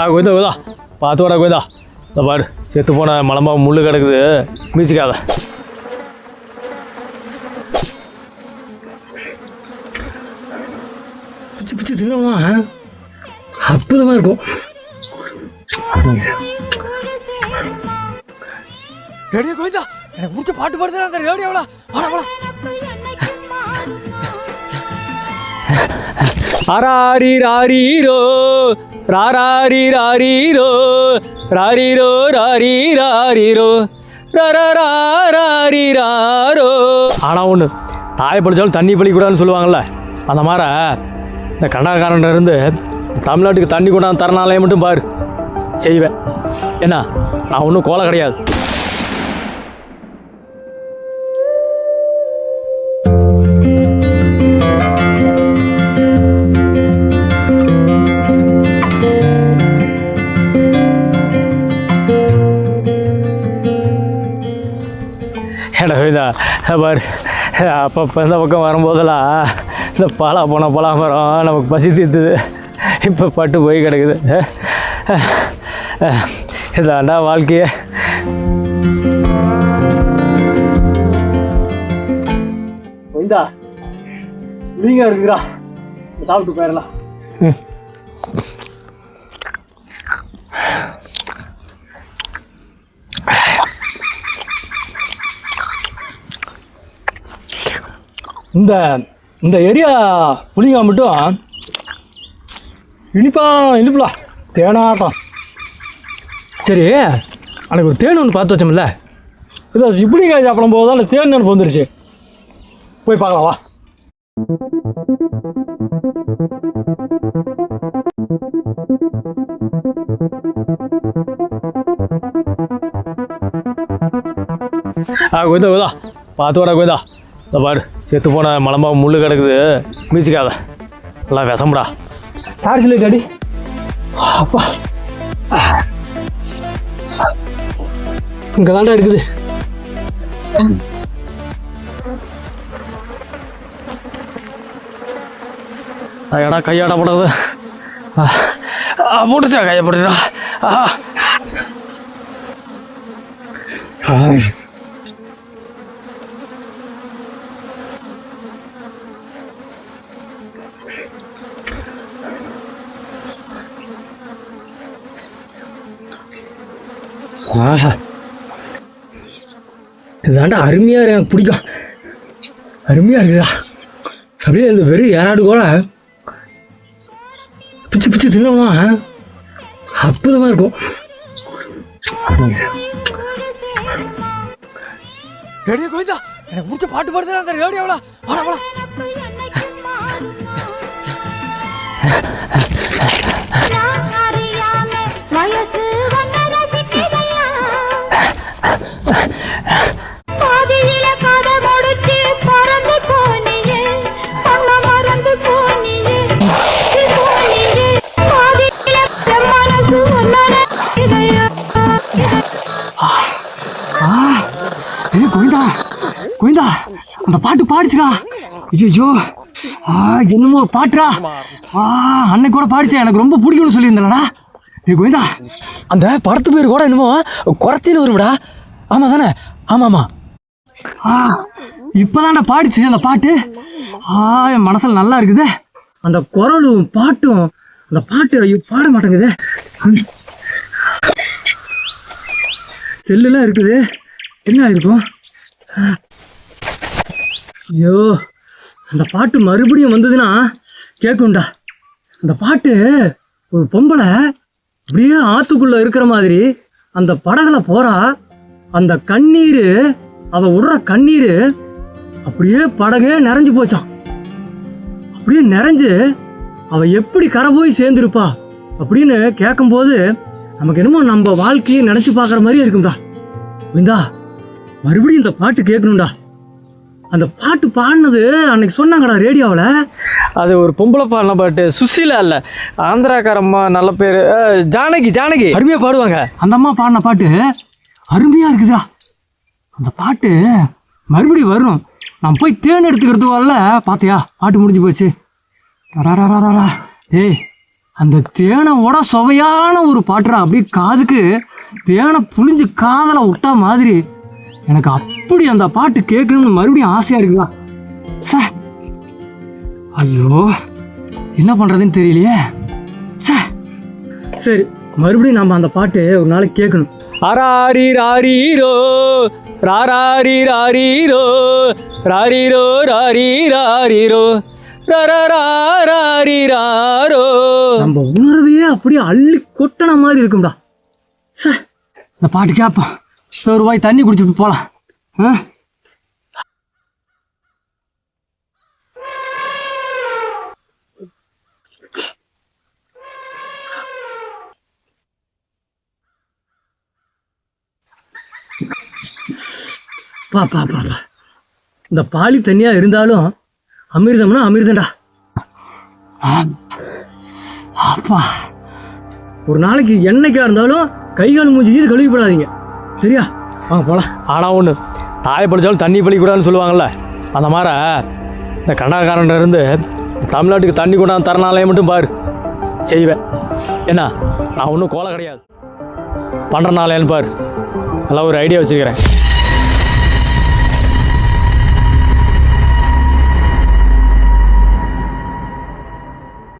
ஆ கோவிந்தா கோவிந்தா பார்த்து வாடா கோவிந்தா இந்த பாரு செத்து போன மலம்பா முள்ளு கிடக்குது. மீச்சிக்காத பிச்சு பிச்சு தின்னமா அற்புதமாக இருக்கும். ரேடியோ கோவிந்தா எனக்கு பிடிச்ச பாட்டு பாடுதுடா அந்த ரேடியோவில். வாடா வாடா. ஆராரி ராரீரோ. ராராரி ராரீரோ ராரீரோ ராரி ராரீரோ ராரி ராரோ. ஆனால் ஒன்று தாய் படித்தாலும் தண்ணி பழிக்கூடாதுன்னு சொல்லுவாங்கள்ல அந்த மாதிரி இந்த கன்னடக்காரன்ட்ட இருந்து தமிழ்நாட்டுக்கு தண்ணி கொண்டாந்து தரனாலே மட்டும் பாரு செய்வேன். என்ன நான் ஒன்றும் கோலை கிடையாது. பாரு அப்பப்போ இந்த பக்கம் வரும்போதெல்லாம் இந்த பலா போன பலா மரம் நமக்கு பசி தீர்த்துது இப்போ பட்டு போய் கிடக்குது. இதாண்டா வாழ்க்கையே. இந்தா நீங்க இருக்குறா. சாப்பிட்டு போயிடலாம் இந்த இந்த ஏரியா புளிங்கா மட்டும் இனிப்பா இனிப்புலா. தேனாட்டம் சரி அன்னைக்கு ஒரு தேன் ஒன்று பார்த்து வச்சோம்ல. இதோ இப்படிங்காய் சாப்பிடும் போது தான் தேன் எனக்கு வந்துருச்சு. போய் பார்க்கலாம் வா. ஆ கோதா கோதா பார்த்து வாடா கோதா இந்த பாரு. செத்து போன மலம்பா முள்ளு கிடக்குது. மீச்சிக்காத நல்லா விஷமுடா. டார்ச் லைட் அடி அப்பா. இங்கே தாண்டா இருக்குது எடா கையாடா போடுறது போட்டுச்சா கையை போட்டுச்சா ஆஹா. இதாண்டா அருமையாக இருக்கு எனக்கு பிடிக்கும். அருமையாக இருக்குதா அப்படியே இந்த வெறும் ஏறாடு கூட. பிச்சு பிச்சு தின்னோம்னா அற்புதமாக இருக்கும். ரேடியோ கோவிந்தா எனக்கு பிடிச்ச பாட்டு பாடுதுடா அந்த ரேடியோவில். வாடா வாடா. ஐயோ கோவிந்தா கோவிந்தா அந்த பாட்டு பாடிச்சுடா. ஐயோ ஆ என்னமோ ஒரு பாட்டுடா. ஆ அன்னைக்கு கூட பாடிச்சேன். எனக்கு ரொம்ப பிடிக்கும்னு சொல்லியிருந்தேன்டா. ஏய் கோவிந்தா அந்த படத்து பேர் கூட என்னமோ குறத்தின்னு வரும்டா. ஆமாம் தானே? ஆமாம் ஆமாம் ஆ இப்போதான்டா பாடிச்சு அந்த பாட்டு. ஆ என் மனசில் நல்லா இருக்குது. அந்த குரலும் பாட்டும் அந்த பாட்டு ஐயோ, பாட மாட்டேங்குது. செல்லுலாம் இருக்குது. என்ன ஆயிருக்கும் ஐயோ அந்த பாட்டு மறுபடியும் வந்ததுன்னா கேட்கும்டா அந்த பாட்டு ஒரு பொம்பளை அப்படியே ஆத்துக்குள்ள இருக்கிற மாதிரி அந்த படகுல போறா. அந்த கண்ணீர் அவ விடுற கண்ணீர் அப்படியே படகே நிறைஞ்சு போச்சான் அப்படியே நிறைஞ்சு அவ எப்படி கரை போய் சேர்ந்துருப்பா அப்படின்னு கேட்கும்போது நமக்கு என்னமோ நம்ம வாழ்க்கையை நினைச்சு பார்க்குற மாதிரியே இருக்கும்டா. விந்தா மறுபடியும் இந்த பாட்டு கேட்கணும்டா. அந்த பாட்டு பாடினது அன்னைக்கு சொன்னாங்கடா ரேடியோவில். அது ஒரு பொம்பளை பாடின பாட்டு. சுசீலா இல்லை. ஆந்திராக்காரம்மா நல்ல பேர். ஜானகி ஜானகி. அருமையாக பாடுவாங்க. அந்த அம்மா பாடின பாட்டு அருமையாக இருக்குதா அந்த பாட்டு மறுபடியும் வரும். நான் போய் தேன் எடுத்துக்கிறது வரல. பார்த்தியா பாட்டு முடிஞ்சு போச்சு. ஏய் அந்த தேனோட சுவையான ஒரு பாட்டுறா அப்படியே காதுக்கு தேனை புளிஞ்சு காதல விட்டா மாதிரி. எனக்கு அப்படி அந்த பாட்டு கேட்கணும்னு மறுபடியும் ஆசையா இருக்குதா? சே. ஐயோ என்ன பண்றதுன்னு தெரியலையே. சே. சரி மறுபடியும் நம்ம அந்த பாட்டு ஒரு நாளைக்கு கேட்கணும். அராரி ராரீரோ ராராரி ராரீரோ ராரீரோ ராரி ராரீரோ நம்ம உணர்வையே அப்படியே அள்ளி கொட்டன மாதிரி இருக்கும்டா. சே. இந்த பாட்டு கேட்போம். ஒரு வாய் தண்ணி குடிச்சிட்டு போலாம். ஆ? பா பா பா பா. இந்த பாலி தண்ணியா இருந்தாலும் அமிர்தம்னா அமிர்தண்டா ஆ. அப்பா ஒரு நாளைக்கு என்னைக்கா இருந்தாலும் கை கால் மூஞ்சி கீது கழுவிப்படாதீங்க. சரியா? வாங்க போகலாம் ஆனால் ஒன்று தாயை படித்தாலும் தண்ணி பழிக்கூடாதுன்னு சொல்லுவாங்கல்ல. அந்த மாதிரி இந்த கன்னடக்காரன்ட்ட இருந்து தமிழ்நாட்டுக்கு தண்ணி கொண்டாந்து தரனாலே மட்டும் பாரு. செய்வேன். என்ன நான் ஒன்றும் கோலை கிடையாது. பண்ணுறனாலேன்னு பாரு. நல்லா ஒரு ஐடியா வச்சுருக்கிறேன்.